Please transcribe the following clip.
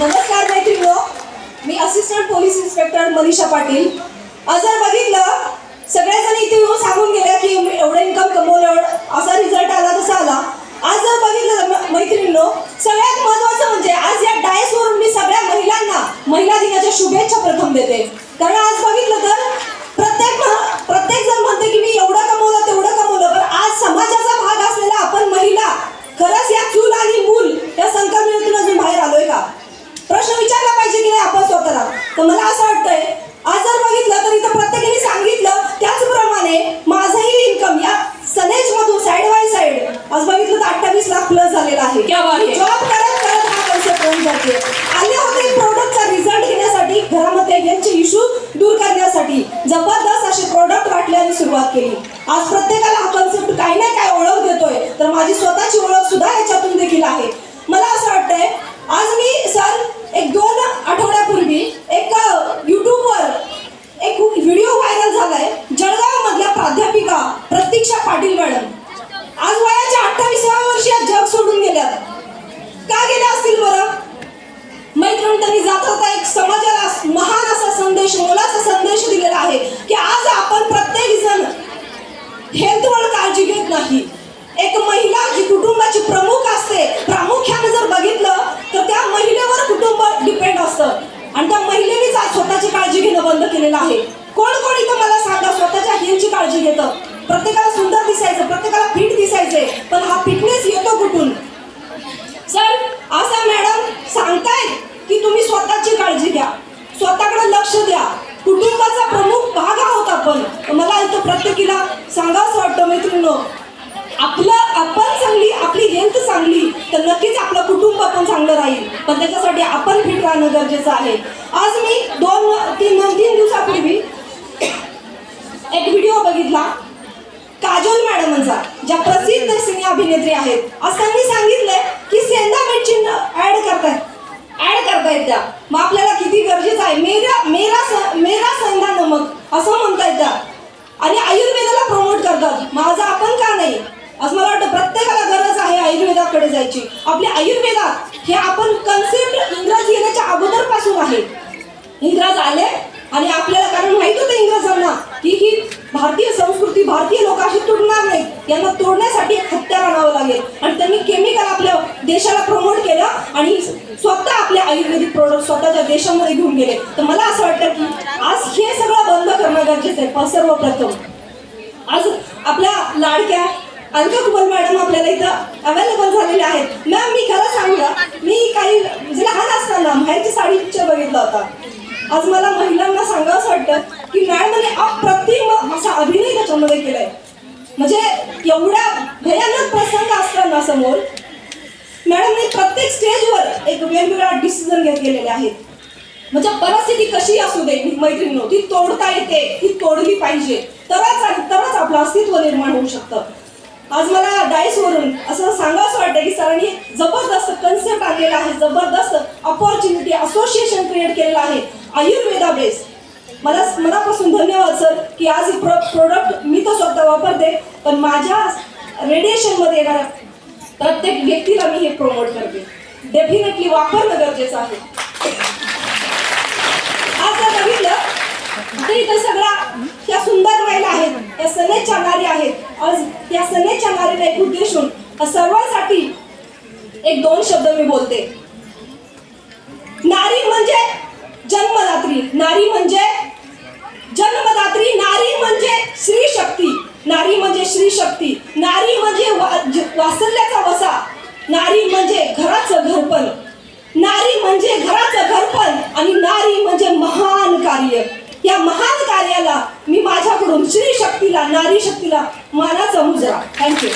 नमस्कार मैत्रिणो मी assistant police inspector Manisha Patil. आज जर बघितलं सगळ्याजण इथे येऊन सांगून गेल्या की मी एवढं इन्कम कमवलं असा रिझल्ट आला तसा आला आज जर बघितलं म- मैत्रिणींनो सगळ्यात महत्त्वाचं म्हणजे आज या डायसवरून मी सगळ्या महिलांना महिला दिनाच्या शुभेच्छा प्रथम देते कारण आज बघितलं तर प्रत्येक म- प्रत्येक जण म्हणते की मी एवढं कमवलं तेवढं कमवलं पण आज समाजाचा भाग असलेला आपण महिला खरंच या चूल आणि मूल या संकल्पनेतून अजून बाहेर आलोय का प्रश्न विचारला पाहिजे की नाही आपण स्वतःला तर मला असं वाटतंय आज जर बघितलं तर इथं प्रत्येकाने सांगितलं त्याचप्रमाणे माझंही इन्कम या सनेज मधून साइड बाय साइड आज बघितलं तर अठ्ठावीस लाख प्लस झालेला आहे. जॉब करत करत हा कन्सेप्ट रन करते. आले होते प्रोडक्टचा रिझल्ट घेण्यासाठी घरामध्ये यांचे इश्यू दूर करण्यासाठी. जबरदस्त असे प्रोडक्ट वाटले आणि सुरुवात केली. आज प्रत्येकाला हा कन्सेप्ट काही ना काय ओळख देतोय. तर माझी स्वतःची ओळख सुद्धा याच्यातून देखील आहे. मला असं वाटतंय आज मी सर एक दोन का गेल्या असतील बरं? मैत्रीण त्यांनी जात होता एक समाजाला महान असा संदेश मोलाचा संदेश दिलेला आहे की आज आपण प्रत्येक जण हेल्थवर काळजी घेत नाही. एक महिला जी कुटुंबाची प्रमुख असते प्रामुख्याने जर बघितलं तर त्या महिलेवर कुटुंब डिपेंड असतं. आणि त्या महिलेनेच आज स्वतःची काळजी घेणं बंद केलेलं आहे. कोण कोण इथं मला सांगा स्वतःच्या हेल्थची काळजी घेतं? प्रत्येकाला सुंदर दिसायचं प्रत्येकाला फिट दिसायचंय पण हा फिटनेस येतो कुठून सर असं मॅडम सांगतायत की तुम्ही स्वतःची काळजी घ्या स्वतःकडे लक्ष द्या कुटुंबाचा प्रमुख भाग आहोत आपण मला इथं सांगावंसं वाटतं मैत्रिणीनो. आपलं आपण चांगली आपली हेल्थ चांगली तर नक्कीच आपलं कुटुंब पण चांगलं राहील. पण त्याच्यासाठी आपण फिट राहणं गरजेचं आहे. आज मी दोन तीन तीन दिवसापूर्वी एक व्हिडिओ बघितला. काजोल मॅडमांचा ज्या प्रसिद्ध सिने अभिनेत्री आहेत. आज त्यांनी सांगितलंय प्रमोट माझा आपण का नाही? असं मला वाटतं प्रत्येकाला गरज आहे आयुर्वेदाकडे जायची. आपल्या आयुर्वेदात हे आपण कन्सेप्ट इंग्रज येण्याच्या अगोदरपासून आहे. इंग्रज आले आणि आपल्याला कारण माहीत होतं इंग्रजांना की ही भारतीय संस्कृती भारतीय लोक अशी तुटणार नाही. यांना तोडण्यासाठी हत्यार आणावं लागेल. आणि त्यांनी केमिकल आपल्या देशाला प्रमोट केलं आणि स्वतः आपले आयुर्वेदिक प्रोडक्ट स्वतःच्या देशामध्ये घेऊन गेले. तर मला असं वाटतं की आज हे सगळं बंद करणं गरजेचं आहे. सर्वप्रथम. आज आपल्या लाडक्या अलका कुबल मॅडम आपल्याला इथं अवेलेबल झालेल्या आहेत. मॅम मी खरं सांगू मी काही म्हणजे लहान असताना बाहेरची साडी पिक्चर बघितला होता. आज मला महिलांना सांगावंसं वाटतं की मॅडमने अप्रतिम असा अभिनय त्याच्यामध्ये केलाय. म्हणजे एवढ्या भयानक प्रसंग असताना समोर मॅडमने प्रत्येक स्टेजवर एक वेगवेगळा डिसिजन घेत गेलेले आहेत. म्हणजे परिस्थिती कशी असू दे मैत्रिणी ती तोडता येते ती तोडली पाहिजे. तरच तरच आपलं अस्तित्व निर्माण होऊ शकतं. आज मला डाईसवरून असं सांगावंसं वाटतं की सरांनी जबरदस्त कन्सेप्ट आणलेला आहे जबरदस्त अपॉर्च्युनिटी असोसिएशन क्रिएट केलेलं आहे आयुर्वेदा बेस मला मनापासून धन्यवाद सर की आज हे प्रो प्रोडक्ट मी तर स्वतः वापरते पण माझ्या रेडिएशनमध्ये येणाऱ्या प्रत्येक व्यक्तीला मी हे प्रमोट करते. डेफिनेटली वापरणं गरजेचं आहे. आज जर बघितलं तर इथं सगळ्या या सुंदर महिला आहेत या सनेजच्या नारी आहेत. आज या सनेजच्या नारीला एक उद्देशून सर्वांसाठी एक दोन शब्द मी बोलते. नारी म्हणजे जन्मदात्री. नारी म्हणजे जन्मदात्री. नारी म्हणजे श्री शक्ती नारी म्हणजे श्री शक्ती नारी म्हणजे वासल्याचा वसा. नारी म्हणजे घराचं घरपण. नारी म्हणजे घराचं घरपण आणि नारी म्हणजे महान कार्य. या महान कार्याला मी माझ्याकडून स्त्री शक्तीला नारी शक्तीला मानाचा मुजरा. थँक्यू